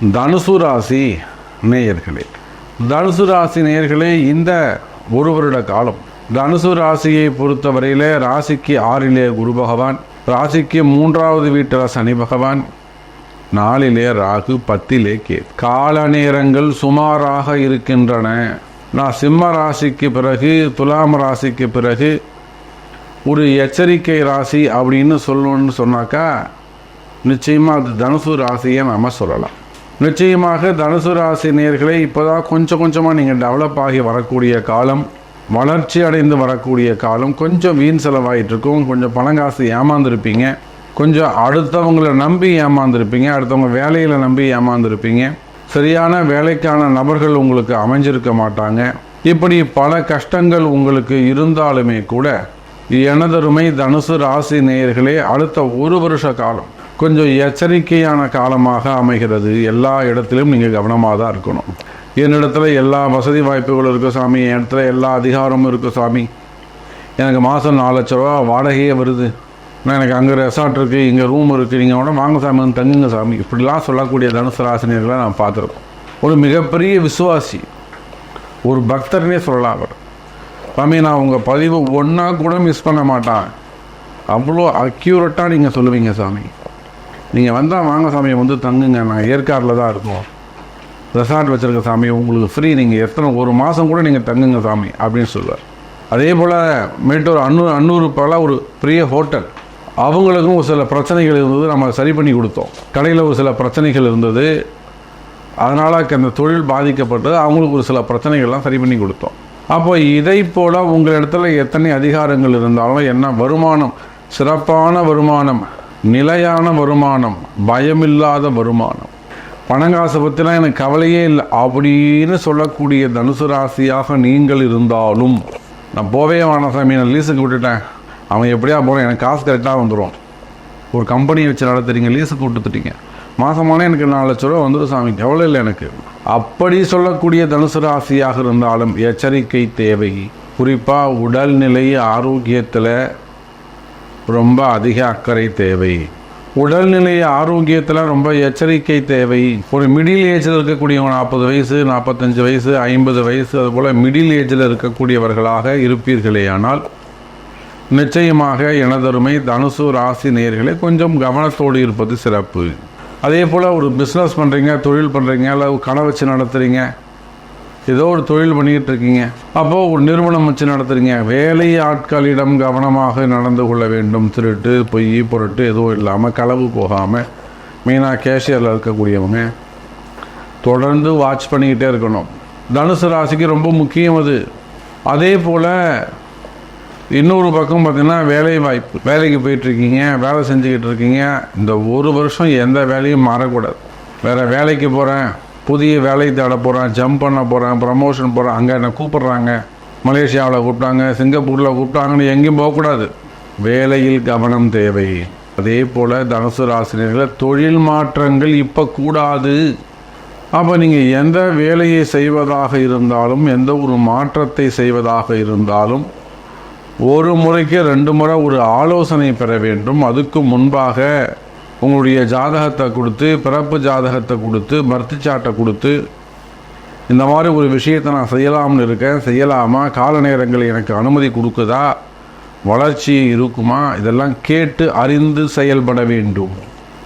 தனுசு ராசி நேயர்களே தனுசு ராசி நேயர்களே இந்த ஒரு வருட காலம் தனுசு ராசியை பொறுத்தவரையில் ராசிக்கு ஆறிலே குரு பகவான் ராசிக்கு மூன்றாவது வீட்டில் சனி பகவான் நாலிலே ராகு பத்திலே கே கால நேரங்கள் சுமாராக இருக்கின்றன. நான் சிம்ம ராசிக்கு பிறகு துலாம் ராசிக்கு பிறகு ஒரு எச்சரிக்கை ராசி அப்படின்னு சொல்லணும்னு சொன்னாக்கா நிச்சயமாக அது தனுசு ராசியை நம்ம சொல்லலாம். நிச்சயமாக தனுசு ராசி நேர்களை இப்போதான் கொஞ்சம் கொஞ்சமாக நீங்கள் டெவலப் ஆகி வரக்கூடிய காலம் வளர்ச்சி அடைந்து வரக்கூடிய காலம் கொஞ்சம் வீண் செலவாயிட்டு இருக்கும் கொஞ்சம் பணங்காசு ஏமாந்துருப்பீங்க கொஞ்சம் அடுத்தவங்களை நம்பி ஏமாந்துருப்பீங்க அடுத்தவங்க வேலையில் நம்பி ஏமாந்துருப்பீங்க சரியான வேலைக்கான நபர்கள் உங்களுக்கு அமைஞ்சிருக்க மாட்டாங்க. இப்படி பல கஷ்டங்கள் உங்களுக்கு இருந்தாலுமே கூட எனதருமை தனுசு ராசி நேயர்களே அடுத்த ஒரு வருஷ காலம் கொஞ்சம் எச்சரிக்கையான காலமாக அமைகிறது. எல்லா இடத்திலும் நீங்கள் கவனமாக தான் இருக்கணும். என்னிடத்துல எல்லா வசதி வாய்ப்புகளும் இருக்குது சாமி. என் இடத்துல எல்லா அதிகாரமும் இருக்குது சாமி. எனக்கு மாதம் நாலு லட்ச ரூபா வாடகையே வருது. நான் எனக்கு அங்கே ரெசார்ட் இருக்குது இங்கே ரூம் இருக்குது நீங்கள் கூட வாங்க சாமி வந்து தங்குங்க சாமி. இப்படிலாம் சொல்லக்கூடிய தனுசு ராசினியர்களை நான் பார்த்துருக்கோம். ஒரு மிகப்பெரிய விசுவாசி. ஒரு பக்தர்னே சொல்லலாம் அவர். சாமி நான் உங்கள் பதிவு ஒன்றா கூட மிஸ் பண்ண மாட்டேன். அவ்வளோ அக்யூரட்டாக நீங்கள் சொல்லுவீங்க சாமி. நீங்கள் வந்தால் வாங்க சாமியை வந்து தங்குங்க. நான் ஏற்காடில் தான் இருக்கோம் ரெசார்ட் வச்சுருக்க சாமி உங்களுக்கு ஃப்ரீ நீங்கள் எத்தனை ஒரு மாதம் கூட நீங்கள் தங்குங்க சாமி அப்படின்னு சொல்லுவார். அதே போல் மேட்டூர் அன்னூர் அன்னூர் பல ஒரு பெரிய ஹோட்டல் அவங்களுக்கும் ஒரு சில பிரச்சனைகள் இருந்தது. நம்ம சரி பண்ணி கொடுத்தோம். கடையில் ஒரு சில பிரச்சனைகள் இருந்தது. அதனால் அந்த தொழில் பாதிக்கப்பட்டு அவங்களுக்கு ஒரு சில பிரச்சனைகள்லாம் சரி பண்ணி கொடுத்தோம். அப்போ இதை போல் உங்கள் இடத்துல எத்தனை அதிகாரங்கள் இருந்தாலும் என்ன வருமானம் சிறப்பான வருமானம் நிலையான வருமானம் பயமில்லாத வருமானம். பணங்காசை பற்றிலாம் எனக்கு கவலையே இல்லை. அப்படின்னு சொல்லக்கூடிய தனுசு ராசியாக நீங்கள் இருந்தாலும் நான் போவே வேணாம் சாமி நான் லீஸுக்கு விட்டுட்டேன். அவன் எப்படியா போகிறான் எனக்கு காசு கரெக்டாக வந்துடும் ஒரு கம்பெனியை வச்சு நடத்துறீங்க லீஸுக்கு விட்டுத்துட்டீங்க. மாதமான எனக்கு நாலு லட்ச ரூபா வந்துடும் சாமி கவலை இல்லை எனக்கு. அப்படி சொல்லக்கூடிய தனுசு ராசியாக இருந்தாலும் எச்சரிக்கை தேவை. குறிப்பாக உடல்நிலை ஆரோக்கியத்தில் ரொம்ப அதிக அக்கறை தேவை. உடல்நிலை ஆரோக்கியத்தில் ரொம்ப எச்சரிக்கை தேவை. ஒரு மிடில் ஏஜில் இருக்கக்கூடியவங்க நாற்பது வயசு நாற்பத்தஞ்சு வயசு ஐம்பது வயசு அதுபோல் மிடில் ஏஜில் இருக்கக்கூடியவர்களாக இருப்பீர்களேயானால் நிச்சயமாக எனதருமை தனுசு ராசி நேர்களை கொஞ்சம் கவனத்தோடு இருப்பது சிறப்பு. அதே போல் ஒரு பிஸ்னஸ் பண்ணுறீங்க தொழில் பண்ணுறீங்க இல்லை கடை வச்சு நடத்துகிறீங்க ஏதோ ஒரு தொழில் பண்ணிக்கிட்டு இருக்கீங்க அப்போது ஒரு நிறுவனம் வச்சு நடத்துறீங்க. வேலை ஆட்களிடம் கவனமாக நடந்து கொள்ள வேண்டும். திருட்டு பொய் பொருட்டு எதுவும் இல்லாமல் களவு போகாமல் மெயினாக கேஷியரில் இருக்கக்கூடியவங்க தொடர்ந்து வாட்ச் பண்ணிக்கிட்டே இருக்கணும். தனுசு ராசிக்கு ரொம்ப முக்கியம் அது. அதே போல் இன்னொரு பக்கம் பார்த்தீங்கன்னா வேலை வாய்ப்பு. வேலைக்கு போயிட்டுருக்கீங்க வேலை செஞ்சுக்கிட்டு இருக்கீங்க இந்த ஒரு வருஷம் எந்த வேலையும் மாறக்கூடாது. வேறு வேலைக்கு போகிறேன் புதிய வேலை தேட போகிறேன் ஜம்ப் பண்ண போகிறேன் ப்ரமோஷன் போகிறேன் அங்கே என்னை கூப்பிட்றாங்க. மலேசியாவில் கூப்பிட்டாங்க சிங்கப்பூரில் கூப்பிட்டாங்கன்னு எங்கேயும் போகக்கூடாது வேலையில் கவனம் தேவை. அதே போல் தனுசு ராசினியர்கள் தொழில் மாற்றங்கள் இப்போ கூடாது. அப்போ நீங்கள் எந்த வேலையை செய்வதாக இருந்தாலும் எந்த ஒரு மாற்றத்தை செய்வதாக இருந்தாலும் ஒரு முறைக்கு ரெண்டு முறை ஒரு ஆலோசனை பெற வேண்டும். அதுக்கு முன்பாக உங்களுடைய ஜாதகத்தை கொடுத்து பிறப்பு ஜாதகத்தை கொடுத்து மருத்துச்சாட்டை கொடுத்து இந்த மாதிரி ஒரு விஷயத்தை நான் செய்யலாம்னு இருக்கேன். செய்யலாமா? கால நேரங்கள் எனக்கு அனுமதி கொடுக்குதா? வளர்ச்சி இருக்குமா? இதெல்லாம் கேட்டு அறிந்து செயல்பட வேண்டும்.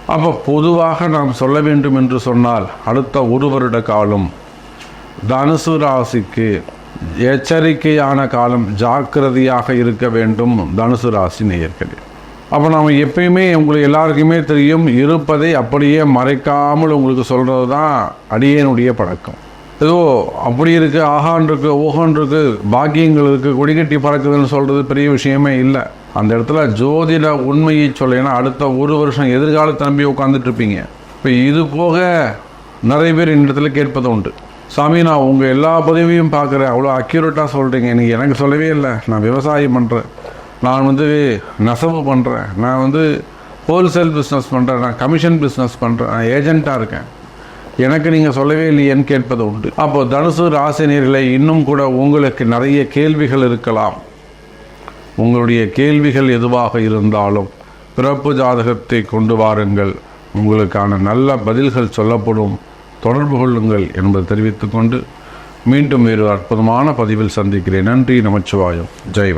அப்போ பொதுவாக நாம் சொல்ல வேண்டும் என்று சொன்னால் அடுத்த ஒரு வருட காலம் தனுசு ராசிக்கு எச்சரிக்கையான காலம் ஜாக்கிரதையாக இருக்க வேண்டும். தனுசு ராசி நேயர்களே. அப்போ நாம் எப்பயுமே உங்களுக்கு எல்லாருக்குமே தெரியும் இருப்பதை அப்படியே மறைக்காமல் உங்களுக்கு சொல்கிறது தான் அடியேனுடைய பழக்கம். ஏதோ அப்படி இருக்குது ஆகான் இருக்கு ஓஹான் இருக்கு பாக்கியங்கள் இருக்குது கொடிகட்டி பறக்குதுன்னு சொல்கிறது பெரிய விஷயமே இல்லை. அந்த இடத்துல ஜோதிட உண்மையை சொல்லினா அடுத்த ஒரு வருஷம் எதிர்காலத்தை நம்பி உட்காந்துட்ருப்பீங்க இப்போ இது போக நிறைய பேர் இந்த இடத்துல கேட்பது உண்டு. சாமி நான் உங்கள் எல்லா பதவியும் பார்க்குறேன். அவ்வளோ அக்யூரேட்டாக சொல்கிறீங்க நீங்கள் எனக்கு சொல்லவே இல்லை. நான் விவசாயம் பண்ணுறேன் நான் வந்து நெசவு பண்ணுறேன் நான் வந்து ஹோல்சேல் பிஸ்னஸ் பண்ணுறேன் நான் கமிஷன் பிஸ்னஸ் பண்ணுறேன் நான் ஏஜெண்ட்டாக இருக்கேன். எனக்கு நீங்கள் சொல்லவே இல்லையேன்னு கேட்பது உண்டு? அப்போ தனுசு ராசினியர்களை இன்னும் கூட உங்களுக்கு நிறைய கேள்விகள் இருக்கலாம். உங்களுடைய கேள்விகள் எதுவாக இருந்தாலும் பிறப்பு ஜாதகத்தை கொண்டு வாருங்கள். உங்களுக்கான நல்ல பதில்கள் சொல்லப்படும். தொடர்பு கொள்ளுங்கள் என்பதை தெரிவித்துக்கொண்டு மீண்டும் வேறு அற்புதமான பதிவில் சந்திக்கிறேன். நன்றி நமச்சிவாயம். ஜெய்